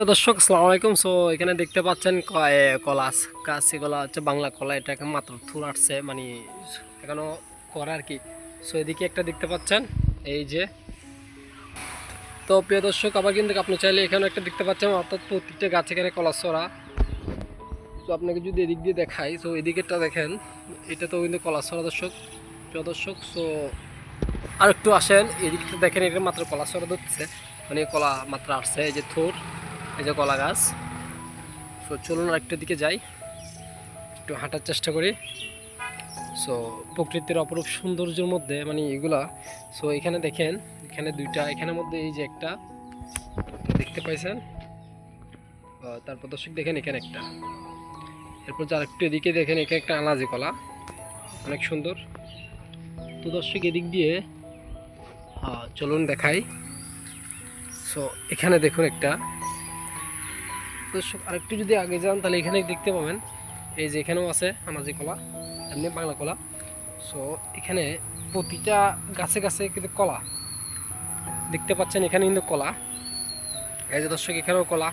তো দর্শক আসসালামু আলাইকুম। সো এখানে দেখতে পাচ্ছেন ক- এ, কলা কাশি কলা হচ্ছে বাংলা কলা এটাকে মাত্র থুর আসছে মানে এখনও করা আর কি। সো এদিকে একটা দেখতে পাচ্ছেন এই যে। তো প্রিয় দর্শক আবার কিন্তু আপনি চাইলে এখানে একটা দেখতে পাচ্ছেন অর্থাৎ প্রত্যেকটা গাছ এখানে কলা ছড়া। তো আপনাকে যদি এদিক দিয়ে দেখাই সো এদিকেরটা দেখেন এটা তো কিন্তু কলা ছড়া দর্শক। প্রিয় দর্শক সো আর একটু আসেন এদিকটা দেখেন এটা মাত্র কলা ছড়া ধরছে মানে কলা মাত্র আসছে এই যে থুর। এই যে কলা গাছ। সো চলুন আরেকটা দিকে যাই। একটু হাঁটার চেষ্টা করি। সো প্রকৃতির অপরূপ সৌন্দর্যের মধ্যে মানে এগুলা। সো এখানে দেখেন, এখানে দুইটা, এখানের মধ্যে এই যে একটা দেখতে পাইছেন? তারপর দর্শক দেখেন এখানে একটা। এরপর যার একটু এদিকে দেখেন, এখানে একটা আনাজি কলা। অনেক সুন্দর। তো দর্শক, এদিক দিয়ে চলুন দেখাই। সো এখানে দেখুন একটা। দর্শক, আরেকটু যদি আগে যান, তাহলে এখানে দেখতে পাবেন। এই যে এখানেও আছে আনাজি কলা, এমনি বাংলা কলা। সো এখানে প্রতিটা গাছে গাছে কিন্তু কলা। দেখতে পাচ্ছেন এখানে কিন্তু কলা। এই যে দর্শক, এখানেও কলা।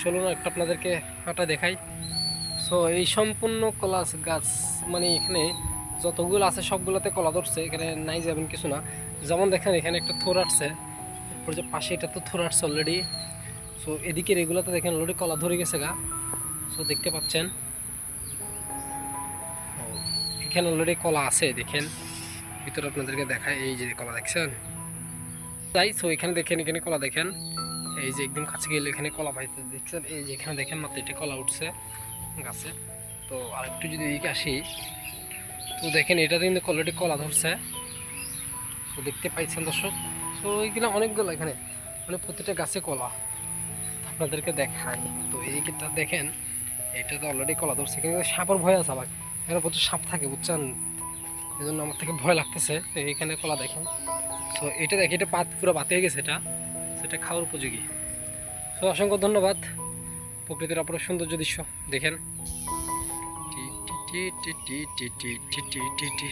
চলুন একটা আপনাদেরকে হাঁটা দেখাই। সো এই সম্পূর্ণ কলা গাছ মানে এখানে যতগুলো আছে সবগুলোতে কলা ধরছে, এখানে নাই যাবেন কিছু না। যেমন দেখেন, এখানে একটা থোর আসছে। এরপর যে পাশে এটা তো থোর আসছে অলরেডি সো এদিকের এগুলোতে দেখেন অলরেডি কলা ধরে গেছে গা। সো দেখতে পাচ্ছেন। ও, এখানে অলরেডি কলা আছে দেখেন। ভিতরে আপনাদেরকে দেখায় এই যে কলা দেখছেন? তাই সো এখানে দেখেন এখানে কলা দেখেন। এই যে একদম কাছে গেলে এখানে কলা পাইতে দেখছেন এই যে এখানে দেখেন মাত্র এটা কলা উঠছে গাছে। তো আরেকটু যদি এদিকে আসি তো দেখেন এটাতে কিন্তু অলরেডি কলা ধরছে। তো দেখতে পাইছেন দর্শক? তো এইগুলো অনেকগুলো এখানে মানে প্রতিটা গাছে কলা। আপনাদেরকে দেখাই তো এইদিকেটা দেখেন এটা তো অলরেডি কলা ধরছে কিন্তু সাপের ভয় আছে আবার এখানে প্রচুর সাপ থাকে বুঝছেন এই জন্য আমার থেকে ভয় লাগতেছে এইখানে কলা দেখেন তো এটা দেখে এটা পাত পুরো বাতিয়ে গেছে এটা সেটা খাওয়ার উপযোগী তো অসংখ্য ধন্যবাদ প্রকৃতির অপর সৌন্দর্য দৃশ্য দেখেন টি টি টি টি টি টি টি টি টি টি টি